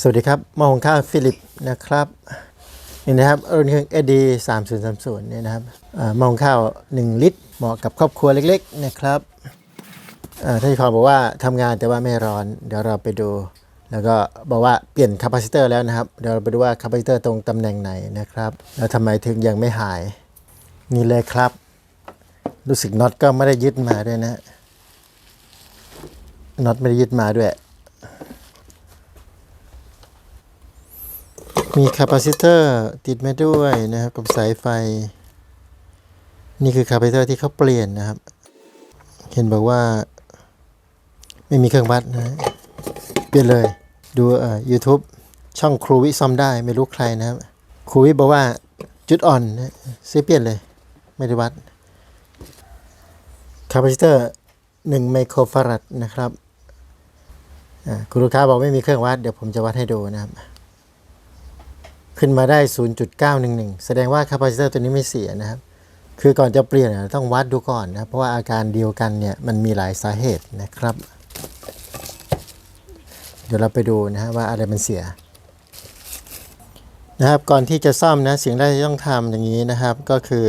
สวัสดีครับมองข้าวฟิลิปนะครับนี่นะครับรุ่นเครื่อง AD 3030เนี่ยนะครับอมองข้าว 1 ลิตร เหมาะกับครอบครัวเล็กๆนะครับอ่าท่านขอบอกว่าทำงานแต่ว่าไม่ร้อน เดี๋ยวเราไปดู แล้วก็บอกว่าเปลี่ยนคาปาซิเตอร์แล้วนะครับ เดี๋ยวเราไปดูว่าคาปาซิเตอร์ตรงตำแหน่งไหนนะครับ แล้วทำไมถึงยังไม่หาย นี่เลยครับ รู้สึกน็อตก็ไม่ได้ยึดมาด้วยนะน็อตไม่ได้ยึดมาด้วย มีคาปาซิเตอร์ติดมาด้วยนะครับกับสายไฟ นี่คือคาปาซิเตอร์ที่เขาเปลี่ยนนะครับ เห็นบอกว่า ไม่มีเครื่องวัดนะ เปลี่ยนเลยดูเอ่อ YouTube ช่องครูวิซ่อมได้ไม่รู้ใครนะครับครูวิบอกว่าจุดอ่อนนะซื้อเปลี่ยนเลย ไม่ได้วัดคาปาซิเตอร์1ไมโครฟารัดนะครับอ่าคุณลูกค้าบอกไม่มีเครื่องวัด เดี๋ยวผมจะวัดให้ดูนะครับ ขึ้นมาได้ 0.911 แสดงว่าคาปาซิเตอร์ตัวนี้ไม่เสียนะครับ คือก่อนจะเปลี่ยนเนี่ยต้องวัดดูก่อนนะครับเพราะว่าอาการเดียวกันเนี่ยมันมีหลายสาเหตุนะครับ เดี๋ยวเราไปดูนะฮะว่าอะไรมันเสียนะครับ ก่อนที่จะซ่อมนะสิ่งแรกที่ต้องทำอย่างนี้นะครับ ก็คือ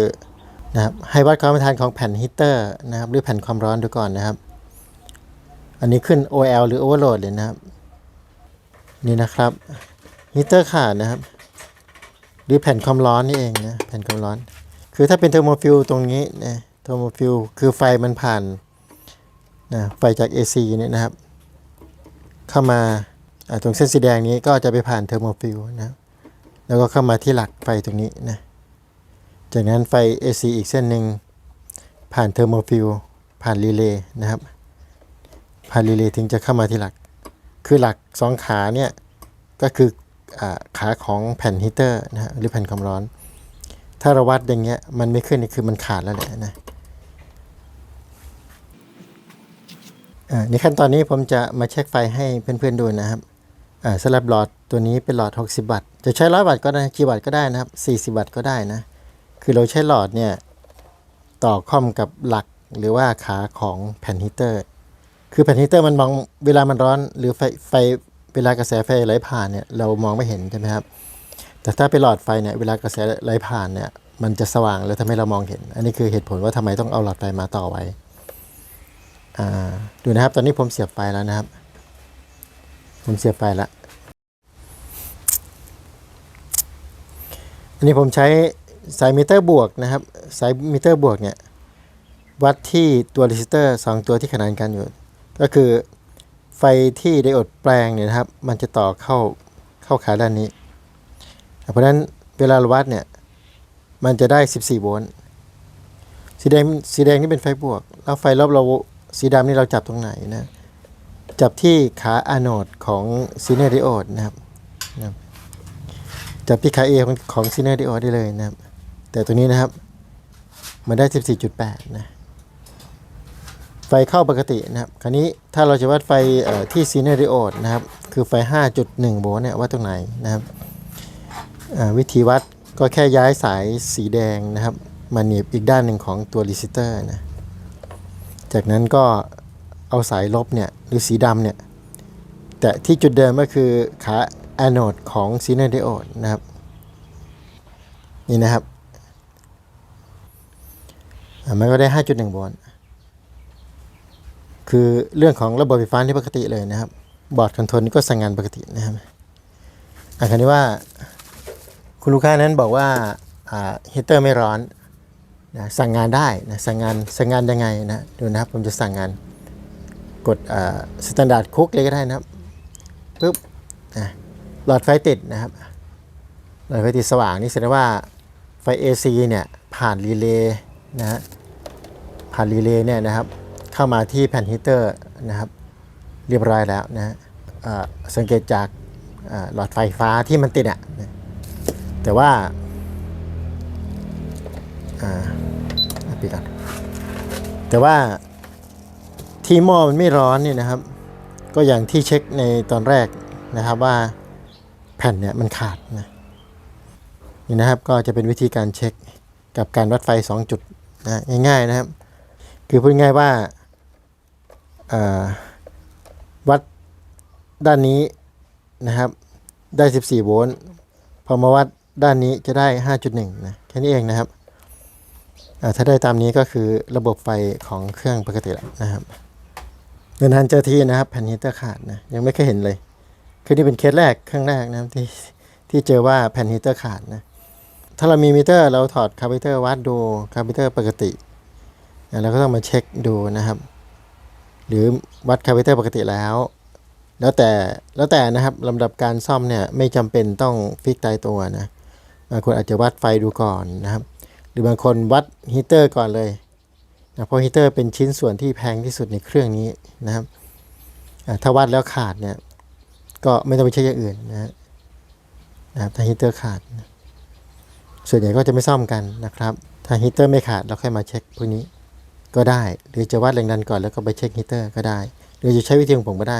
นะครับให้วัดความต้านทานของแผ่นฮีตเตอร์นะครับหรือแผ่นความร้อนดูก่อนนะครับ อันนี้ขึ้น OL หรือ Overload เลยนะครับ นี่นะครับฮีตเตอร์ขาดนะครับ หรือแผ่นความร้อนนี่เองนะแผ่นความร้อน คือถ้าเป็นเทอร์โมฟิลตรงนี้นะเทอร์โมฟิลคือไฟมันผ่านนะไฟจาก AC เนี่ยนะครับ เข้ามาตรงเส้นสีแดงนี้ก็จะไปผ่านเทอร์โมฟิลนะแล้วก็เข้ามาที่หลักไฟตรงนี้นะจากนั้นไฟ AC อีกเส้นหนึ่งผ่านเทอร์โมฟิลผ่านรีเลย์นะครับ ผ่านรีเลย์ถึงจะเข้ามาที่หลัก คือหลักสองขาเนี่ยก็คือ ขาของแผ่นฮีเตอร์นะฮะหรือแผ่นความร้อน ถ้าเราวัดอย่างเงี้ยมันไม่ขึ้นนี่คือมันขาดแล้วแหละนะในขั้นตอนนี้ผมจะมาเช็คไฟให้เพื่อนๆดูนะครับสำหรับหลอดตัวนี้เป็นหลอด 60 วัตต์ จะใช้ร้อยวัตต์ก็ได้กี่วัตต์ก็ได้นะครับ 40 วัตต์ก็ได้นะ คือเราใช้หลอดเนี่ยต่อค่อมกับหลักหรือว่าขาของแผ่นฮีเตอร์ คือแผ่นฮีเตอร์มันมองเวลามันร้อนหรือไฟไฟ เวลากระแสไฟไหลผ่านเนี่ยเรามองไม่เห็นใช่ไหมครับ แต่ถ้าเป็นหลอดไฟเนี่ยเวลากระแสไหลผ่านเนี่ยมันจะสว่างแล้วทำให้เรามองเห็น อันนี้คือเหตุผลว่าทำไมต้องเอาหลอดไฟมาต่อไว้อ่าดูนะครับ ตอนนี้ผมเสียบไฟแล้วนะครับ ผมเสียบไฟแล้วอันนี้ผมใช้สายมิเตอร์บวกนะครับสายมิเตอร์บวกเนี่ยวัดที่ตัวรีสิสเตอร์สองตัวที่ขนานกันอยู่ ก็คือ ไฟที่ไดโอดแปลงเนี่ยนะครับ มันจะต่อเข้าเข้าขาด้านนี้ เพราะฉะนั้นเวลาวัดเนี่ย มันจะได้ 14 โวลต์สีแดงสีแดงนี่เป็นไฟบวก แล้วไฟรอบเราสีดำนี่เราจับตรงไหนนะ จับที่ขาอะโนดของซีเนอร์ดิโอดนะครับนะจับที่ขา A ของของซีเนอร์ดิโอดได้เลยนะครับ แต่ตัวนี้นะครับ มันได้ 14.8 นะ ไฟเข้าปกตินะครับ คราวนี้ถ้าเราจะวัดไฟที่ซีเนอริโอดนะครับ คือไฟ 5.1 โวลต์เนี่ยวัดตรงไหนนะครับวิธีวัดก็แค่ย้ายสายสีแดงนะครับ มาหนีบอีกด้านหนึ่งของตัวรีสิเตอร์นะ จากนั้นก็เอาสายลบเนี่ยหรือสีดำเนี่ย แต่ที่จุดเดิมก็คือขาแอนโอดของซีเนอร์ดิโอดนะครับ นี่นะครับ มันก็ได้ 5.1 โวลต์ คือเรื่องของระบบไฟฟ้าที่ปกติเลยนะครับ บอร์ดคอนโทรลนี่ก็สั่งงานปกตินะครับอันนี้ว่า คุณลูกค้านั้นบอกว่าฮีเตอร์ไม่ร้อนนะสั่งงานได้นะสั่งงานสั่งงานยังไงนะดูนะครับผมจะสั่งงานกดสแตนดาร์ดคุกเลยก็ได้นะครับปุ๊บนะหลอดไฟติดนะครับหลอดไฟติดสว่างนี่แสดงว่าไฟ AC เนี่ยผ่านรีเลย์นะฮะผ่านรีเลย์เนี่ยนะครับ เข้ามาที่แผ่นฮีเตอร์นะครับเรียบร้อยแล้วนะสังเกตจากหลอดไฟฟ้าที่มันติดอะนะแต่ว่าอ่าปิดก่อนแต่ว่าที่หม้อมันไม่ร้อนนี่นะครับ ก็อย่างที่เช็คในตอนแรกนะครับว่าแผ่นเนี่ยมันขาดนะนี่นะครับก็จะเป็นวิธีการเช็คกับการวัดไฟ 2 จุดนะง่ายๆนะครับ คือพูดง่ายว่า วัดด้านนี้นะครับได้ 14 โวลต์พอมาวัดด้านนี้จะได้ 5.1 นะ แค่นี้เองนะครับถ้าได้ตามนี้ก็คือระบบไฟของเครื่องปกติแล้วนะครับเดินทางเจอทีนะครับแผ่นฮีเตอร์ขาดนะยังไม่เคยเห็นเลย คือนี่เป็นเคสแรกเครั้งแรกนะครับที่ที่เจอว่าแผ่นฮีเตอร์ขาดนะถ้าเรามีมิเตอร์เราถอดคาร์บิเตอร์วัดดูคาร์บิเตอร์ปกติเราก็ต้องมาเช็คดูนะครับ หรือวัดคาร์บิเตอร์ปกติแล้ว แล้วแต่แล้วแต่นะครับลำดับการซ่อมเนี่ยไม่จำเป็นต้องฟิกตายตัวนะบางคนอาจจะวัดไฟดูก่อนนะครับ หรือบางคนวัดฮีเตอร์ก่อนเลยนะเพราะฮีเตอร์เป็นชิ้นส่วนที่แพงที่สุดในเครื่องนี้นะครับถ้าวัดแล้วขาดเนี่ยก็ไม่ต้องไปเช็คอย่างอื่นนะนะครับถ้าฮีเตอร์ขาด ส่วนใหญ่ก็จะไม่ซ่อมกันนะครับ ถ้าฮีเตอร์ไม่ขาดเราค่อยมาเช็คพวกนี้ ก็ได้ หรือจะวัดแรงดันก่อนแล้วก็ไปเช็คฮีเตอร์ก็ได้ หรือจะใช้วิธีของผมก็ได้